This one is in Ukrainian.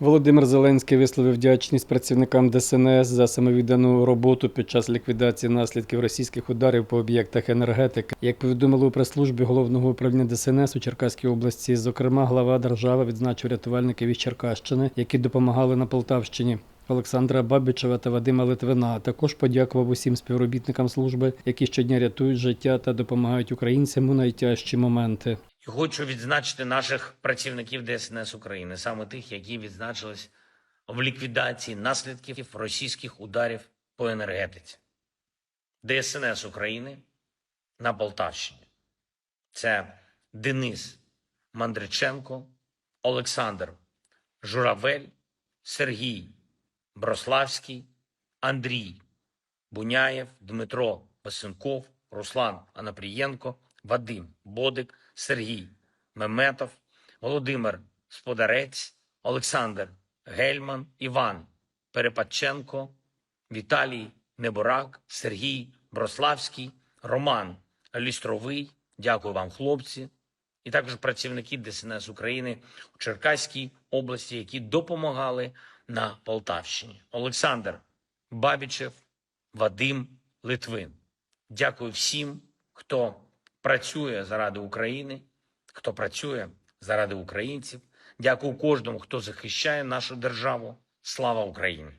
Володимир Зеленський висловив вдячність працівникам ДСНС за самовіддану роботу під час ліквідації наслідків російських ударів по об'єктах енергетики. Як повідомили у прес-службі головного управління ДСНС у Черкаській області, зокрема, глава держави відзначив рятувальників із Черкащини, які допомагали на Полтавщині. Олександра Бабічева та Вадима Литвина також подякував усім співробітникам служби, які щодня рятують життя та допомагають українцям у найтяжчі моменти. І хочу відзначити наших працівників ДСНС України, саме тих, які відзначились в ліквідації наслідків російських ударів по енергетиці. ДСНС України на Полтавщині. Це Денис Мандриченко, Олександр Журавель, Сергій Брославський, Андрій Буняєв, Дмитро Васенков, Руслан Анапрієнко, Вадим Бодик, Сергій Меметов, Володимир Сподарець, Олександр Гельман, Іван Перепадченко, Віталій Неборак, Сергій Брославський, Роман Лістровий. Дякую вам, хлопці, і також працівники ДСНС України у Черкаській області, які допомагали на Полтавщині. Олександр Бабічев, Вадим Литвин. Дякую всім, хто працює заради України, хто працює заради українців. Дякую кожному, хто захищає нашу державу. Слава Україні!